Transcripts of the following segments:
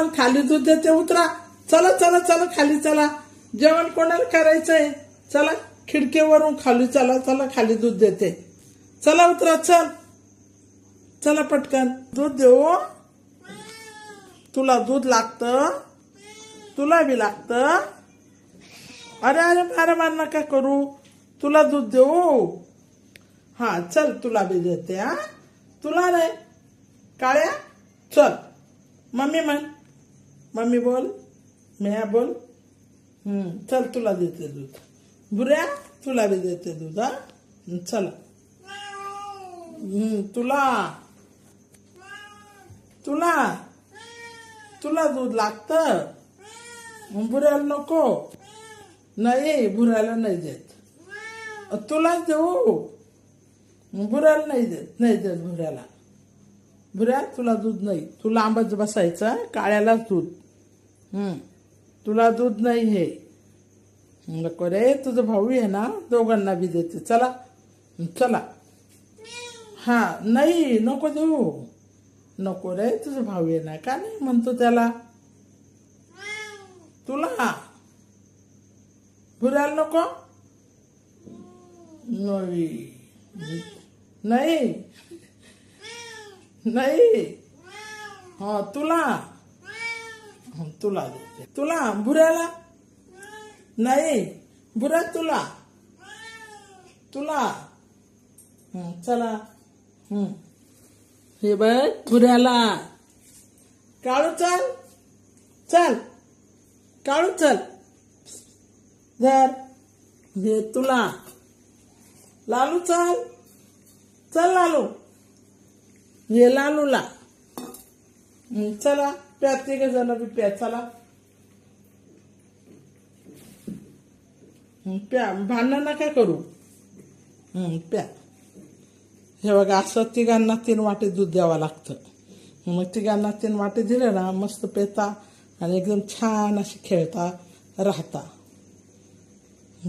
तुम्हाला खाली दूध देते उतरा. चला चला चला खाली चला. जेवण कोणाला करायचंय? चला खिडकीवरून खाली चला चला खाली दूध देते. चला उतरा चल. चला पटकन. दूध देऊ? तुला दूध लागतं? तुला बी लागतं? अरे अरे मारा मार नका करू. तुला दूध देऊ? हा चल तुला बी देते हा. तुला रे काळ्या चल. मम्मी म्हण मम्मी बोल म्या बोल हम्म, चल तुला देते दूध. बुऱ्या तुला बी देते दूध हा? चल. तुला. तुला. तुला दूध लागतं. बुऱ्याला नको. नाही बुऱ्याला नाही देत. तुलाच देऊ. बुऱ्याला नाही देत नाही देत बुऱ्याला. बुऱ्या तुला दूध नाही. तू लांबच बसायचं काळ्यालाच दूध. तुला दूध नाही हे. नको रे तुझं भाऊ आहे ना दोघांना बी देते. चला. चला. हा नाही नको देऊ. नको रे तुझं भाऊ आहे ना. का नाही? म्हणतो त्याला. तुला? भुरायला नको? नाही नाही. नाही. हा तुला? तुला देते तुला बुऱ्याला? नाही बुऱ्या तुला. तुला. चला. हे. बघ बुऱ्याला. काळू चल. चल. काळू चल. धर. हे तुला. लालू चल. चल लालू. हे लालूला. चला. प्रत्येक जण प्या चला प्या. भांडण नका करू? प्या. हे बघा असं तिघांना तीन वाटे दूध द्यावं लागतं. मग तिघांना तीन वाटे दिले ना मस्त पेता आणि एकदम छान अशी खेळता राहता.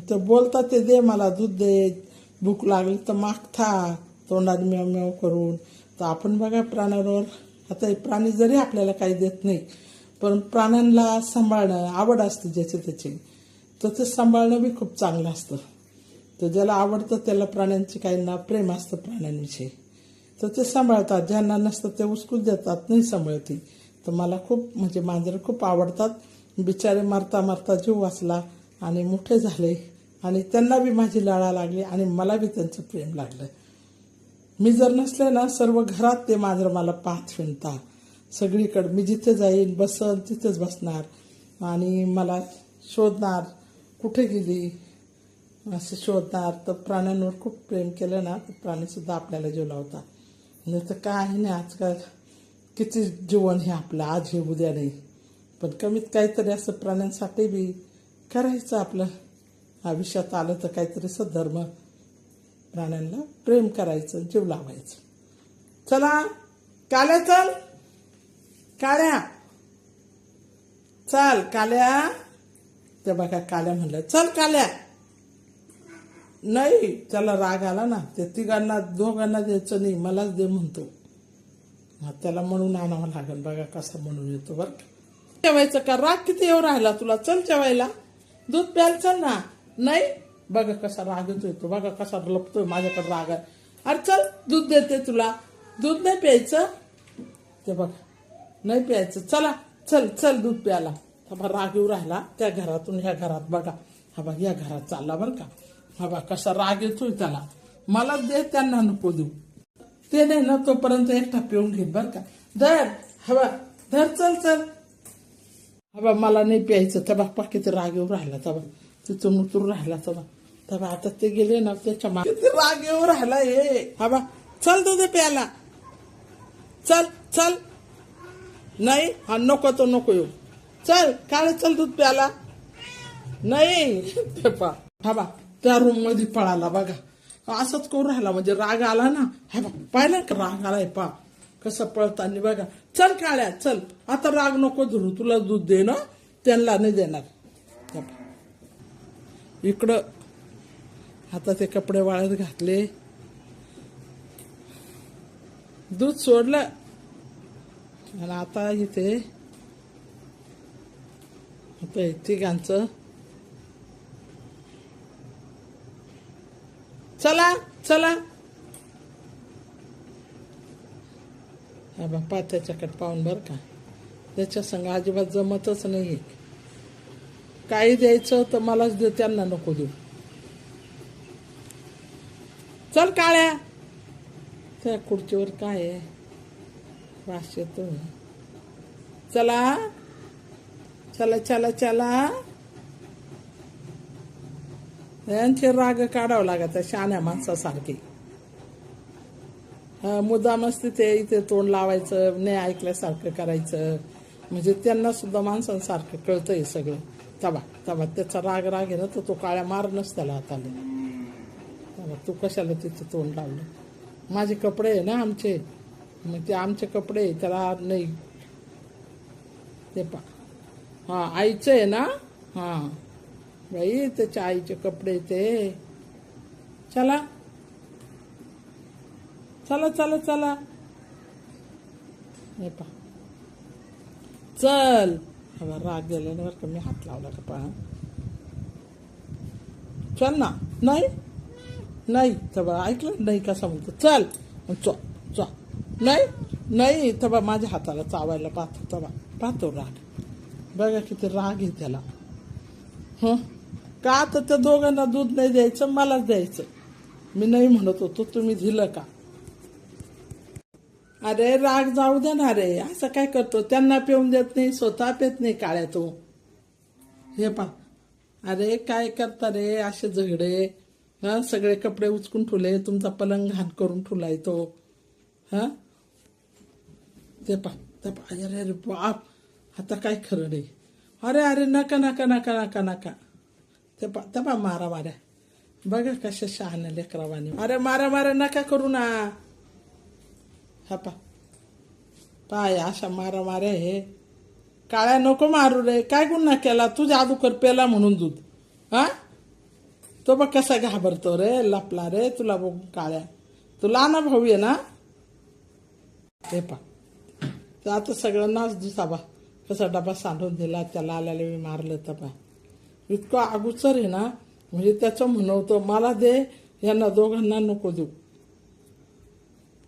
तर बोलता ते दे मला दूध दे. भूक लागली तर मागता तोंडात म्याव म्याव करून. तर आपण बघा प्राण्यावर आता हे प्राणी जरी आपल्याला काही देत नाही पण प्राण्यांना सांभाळणं आवड असते ज्याची त्याची तर ते सांभाळणं बी खूप चांगलं असतं. तर ज्याला आवडतं त्याला प्राण्यांची काहींना प्रेम असतं प्राण्यांविषयी. तर ते सांभाळतात ज्यांना नसतं ते उचकूच देतात नाही सांभाळती. तर मला खूप म्हणजे मांजरं खूप आवडतात. बिचारे मारता मारता जीव वाचला आणि मोठे झाले आणि त्यांना बी माझी लाळा लागली आणि मला बी त्यांचं प्रेम लागलं. मी जर नसले ना सर्व घरात ते मांजर मला पाहत फिणतात सगळीकडे मी जिथे जाईन बसन तिथेच बसणार. आणि मला शोधणार कुठे गेली? असं शोधणार तर प्राण्यांवर खूप प्रेम केलं ना तर प्राणीसुद्धा आपल्याला जीव लावता नाही तर काय नाही आजकाल किती जीवन हे आपलं आज हे उद्या नाही. पण कमीत काहीतरी असं प्राण्यांसाठी बी करायचं आपलं. आयुष्यात आलं तर काहीतरी सद्धर्म. प्राण्यांना प्रेम करायचं जीव लावायचं. चला काल्या चल. काळ्या चल काल्या. ते बघा काल्या म्हणलं चल काल्या. नाही त्याला राग आला ना ते तिघांना दोघांना द्यायचं नाही मलाच दे म्हणतो. त्याला म्हणून आणावं लागेल बघा कसा म्हणून येतो बरं का. जेवायचं का? राग किती येऊ राहिला तुला? चल जेवायला. दूध प्यायला चल ना. नाही बघा कसा रागच येतो बघा कसा लपतोय माझ्याकडे राग आहे. अरे चल दूध देते तुला. दूध नाही प्यायचं? ते बघ नाही प्यायचं. चला चल चल दूध प्यायला. हा बा राग येऊ राहिला त्या घरातून ह्या घरात बघा. हा बा या घरात चालला बरं का? हा बा कसा राग येतोय त्याला. मला दे त्यांना नको देऊ. ते नाही ना तोपर्यंत एकटा पिऊन घेत बरं का? धर हवा धर चल चल. हवा मला नाही प्यायचं. तबा बाप्पा किती राग येऊ राहिला. तबा तिथून उतरून राहिला. तबा तर आता ते गेले ना त्याच्यामागे किती राग येऊ राहिला हे. हवा चल दूध प्यायला. चल चल. नाही हा नको तो नको येऊ. चल काय चल दूध प्याला नाही. पा. हा बा त्या रूममध्ये पळाला बघा. असंच करू राहिला म्हणजे राग आला ना. हा बा पाहिलं का राग आलाय पा. कसं पळताना बघा. चल काळ्या चल. आता राग नको धरू तुला दूध देणं त्यांना नाही देणार. इकडं आता ते कपडे वाळत घातले. दूध सोडलं. आणि आता इथे आता तिघांचं. चला चला. हा बापा त्याच्याकडे पाहून बरं का. त्याच्या संग अजिबात जमतच नाही काही द्यायचं तर मलाच दे त्यांना नको देऊ. चल काळ्या. त्या खुर्चीवर काय आहे? वास येतो चला. चला चला चला. यांचे राग काढावं लागत शहाण्या माणसासारखी. हा, मुद्दामच तिथे इथे तोंड लावायचं नाही ऐकल्यासारखं करायचं. म्हणजे त्यांना सुद्धा माणसांसारखं कळतंय सगळं. तबा तबा त्याचा राग राग आहे ना तर तो काळ्या मारणच त्याला हाताला. तू कशाला तिथं तोंड लावलं? माझे कपडे आहे ना आमचे. मग ते आमचे कपडे त्याला नाही. ते पा. हां आईचं आहे ना? हां. बाई त्याच्या आईचे कपडे ते. चला. चला चला चला. हे पा. चल. हवा राग गेला ना बरं का मी हात लावला का पहा. चल ना. नाही? नाही तबा बा ऐकलं नाही कसा म्हणतो चल चो चो नाही नाही तर बा माझ्या हाताला चावायला पाहतो तबा पाहतो राग बघा किती राग आहे त्याला हं का तर त्या दोघांना दूध नाही द्यायचं मलाच द्यायचं मी नाही म्हणत होतो तुम्ही दिलं का अरे राग जाऊ दे ना रे असं काय करतो त्यांना पिऊन देत नाही स्वतः पेत नाही काळ्या तो हे पा अरे काय करता रे असे झगडे हा सगळे कपडे उचकून ठुले तुमचा पलंग घाण करून ठुलाय तो. हां? ते पा ते पा अरे अरे बाप आता काय खरं नाही. अरे अरे नका नका नका नका नका. ते पा ते पा मारा माऱ्या बघा कशा शहाण्या लेकरावाने. अरे मारा मारा नका करू ना. हा पा. पाय अशा मारा माऱ्या हे. काळ्या नको मारू रे. काय गुन्हा केला? तू जादूकर पेला म्हणून दूध. हां? तो बघ कसा घाबरतो रे लपला रे तुला बघ काळ्या. तुला ना भाऊ आहे ना? हे पा आता सगळ्यांनाच दुसा बा कसा डबा सांडून दिला त्याला आल्याला मी मारलं तर पा इतकं अगोचर आहे ना? म्हणजे त्याचं म्हणवतं मला दे यांना दोघांना नको देऊ.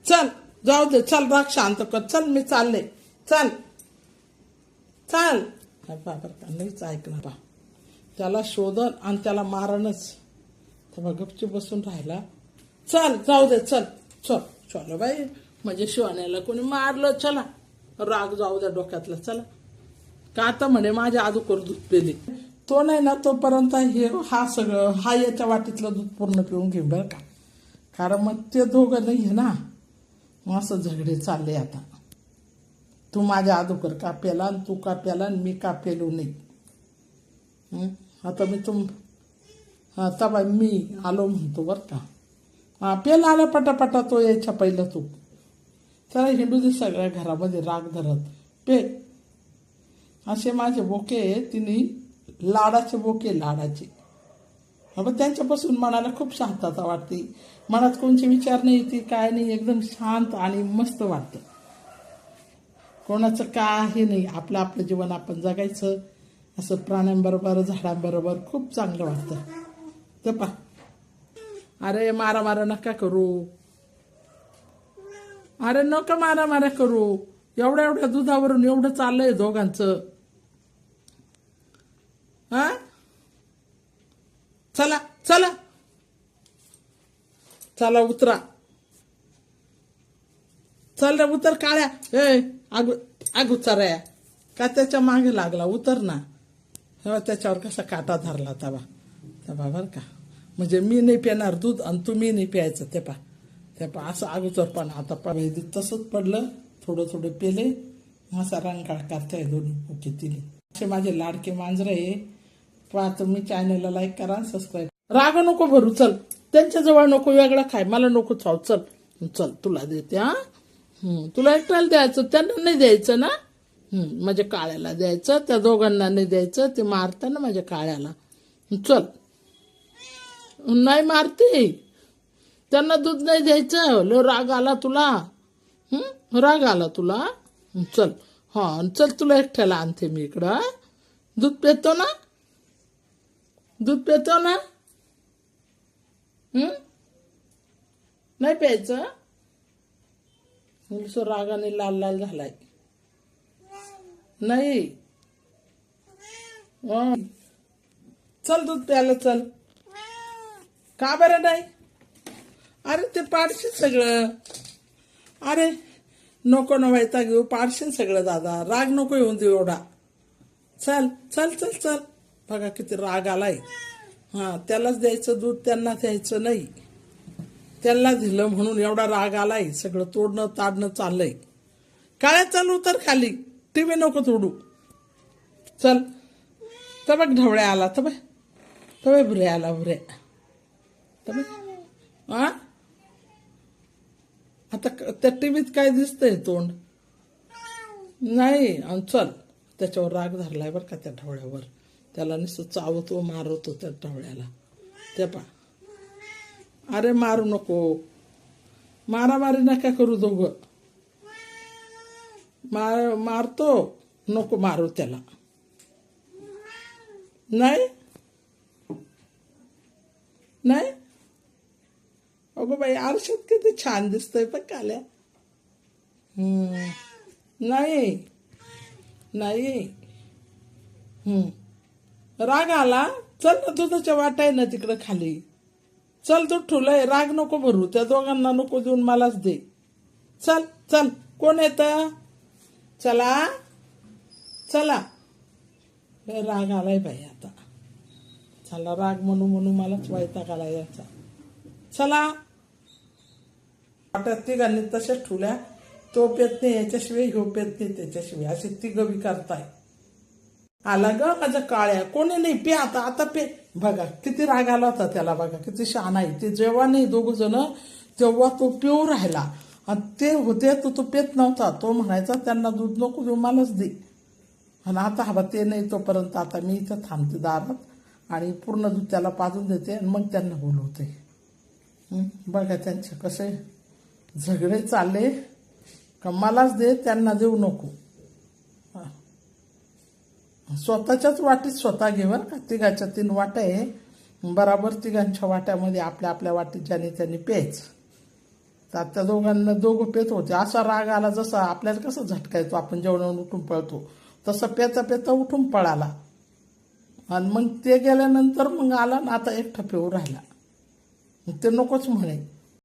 चल जाऊ दे चल राग शांत कर. चल मी चालले. चल. चल. बाबर का नाहीच ऐकणार बा त्याला शोधन आणि त्याला मारणच. तेव्हा गपचूप बसून राहिला. चल जाऊ दे चल चल चल बाई. म्हणजे शिवाण्याला कोणी मारलं चला. राग जाऊ द्या डोक्यातला चला. का आता म्हणे माझ्या आदूकर दूध पेली. तो नाही ना तोपर्यंत हे हा सगळं हा याच्या वाटीतलं दूध पूर्ण पिऊन घे बरं का. कारण मग ते दोघं नाही आहे ना. मग असं झगडे चालले आता. तू माझ्या अगोदर का प्याला आणि तू का प्याला आणि मी का पेलो नाही. आता मी तुम हा तबा मी आलो म्हणतो बरं का. हा पेला आला पटापटा तो यायच्या पहिला तू. त्याला हिंडू दे सगळ्या घरामध्ये राग धरत पे. असे माझे बोके तिने लाडाचे बोके लाडाचे. मग त्यांच्यापासून मनाला खूप शांतता वाटते. मनात कोणचे विचार नाही येते काय नाही एकदम शांत आणि मस्त वाटतं. कोणाचं काही नाही आपलं आपलं जीवन आपण जगायचं. असं प्राण्यांबरोबर झाडांबरोबर खूप चांगलं वाटतं. ते पा अरे मारा मारा नका करू अरे नका मारा मारा करू एवढ्या एवढ्या दुधावरून एवढं चाललंय दोघांचं हा चला चला चला उतरा चल रे उतर काळ्या ए आग आग उचराया का त्याच्यामागे लागला उतर ना तेव्हा त्याच्यावर कसा काटा धरला तवा तवा बरं का. म्हणजे मी नाही पिणार दूध आणि तुम्ही नाही प्यायचं ते पा ते पा असं अगोदर पण आता पा तसंच पडलं थोडं थोडं पेले असा रंगाळ करताय दोन्ही ओके तिने असे माझे लाडके मांजर आहे पहा तुम्ही चॅनलला लाईक करा सबस्क्राईब राग नको भरू चल. त्यांच्या जवळ नको वेगळं खाय. मला नको खाऊ चल. चल तुला देते हा? तुला एकट्याला द्यायचं त्यांना नाही द्यायचं ना? म्हणजे माझ्या काळ्याला द्यायचं त्या दोघांना नाही द्यायचं ते मारतं ना माझ्या काळ्याला. चल. नाही मारते. त्यांना दूध नाही द्यायचं. लो राग आला तुला. राग आला तुला? चल. हा चल तुला एकट्याला आणते मी इकडं. दूध पितो ना? दूध पितो ना? नाही प्यायचं? नुसतं रागाने लाल लाल झालाय. नाही. चल दूध प्यायला चल. का बरं नाही? अरे ते पाडशील सगळं. अरे नको न व्हायचा घेऊ पाडशील सगळं दादा. राग नको येऊन देऊ एवढा. चल चल चल चल. बघा किती राग आलाय. हां त्यालाच द्यायचं दूध त्यांना द्यायचं नाही. त्यांना दिलं म्हणून एवढा राग आलाय. सगळं तोडणं ताडणं चाललंय. काळ्या चालू तर खाली? टीव्ही नको तोडू. चल. तर बघ ढवळ्या आला तर बघ तर बघ भुऱ्या आला भुऱ्या तर आ? हा आता त्या टीव्हीत काय दिसतंय तोंड? नाही आणि चल. त्याच्यावर राग धरलाय बरं का त्या ढवळ्यावर. त्याला नुसतं चावतो मारवतो त्या ढवळ्याला. ते पा. अरे मारू नको. मारामारी नका करू दोघं. मार मारतो नको मारू त्याला. नाही? नाही? बाई आरशात किती छान दिसतंय पण काल्या. हम्म. नाही. नाही. राग आला? चल ना दुधाच्या वाटा आहे ना तिकडं खाली. चल तू ठुलय राग नको भरू. त्या दोघांना नको देऊन मलाच दे. चल चल. कोण येत? चला. चला. राग आलाय बाई आता. चला राग म्हणू म्हणू मलाच वैताग आला याचा. चला. वाट्यात तिघांनी तशाच ठुल्या तो पेत नाही याच्याशिवाय ह्यो पेत नाही त्याच्याशिवाय. असे ती बी करताय. आला ग माझ्या काळ्या. कोणी नाही पे आता आता पे. बघा किती राग आला होता त्याला बघा. किती शहाणा आहे. ते जेव्हा नाही दोघ जण तेव्हा तो पिऊ राहिला. आणि ते होते तो तो पेत नव्हता. तो म्हणायचा त्यांना दूध नको देऊ मलाच दे. आणि आता हवा ते नाही तोपर्यंत. आता मी इथं थांबते दारात आणि पूर्ण दूध त्याला पाजून देते आणि मग त्यांना बोलवते. बघा त्यांचे कसे झगडे चालले. का मलाच दे त्यांना देऊ नको. स्वतःच्याच वाटीत स्वतः घे बरं का? तिघाच्या तीन वाट्या आहे. बराबर तिघांच्या वाट्यामध्ये आपल्या आपल्या वाटीत ज्याने त्यांनी प्यायचं. तर त्या दोघांना दोघं पेत होते. असा राग आला जसा आपल्याला कसं झटकायचो आपण जेवणावरून उठून पळतो. तसं पेता पेता उठून पळाला. आणि मग ते गेल्यानंतर मग आला ना आता एकटा पिऊ राहिला. मग ते नकोच म्हणे.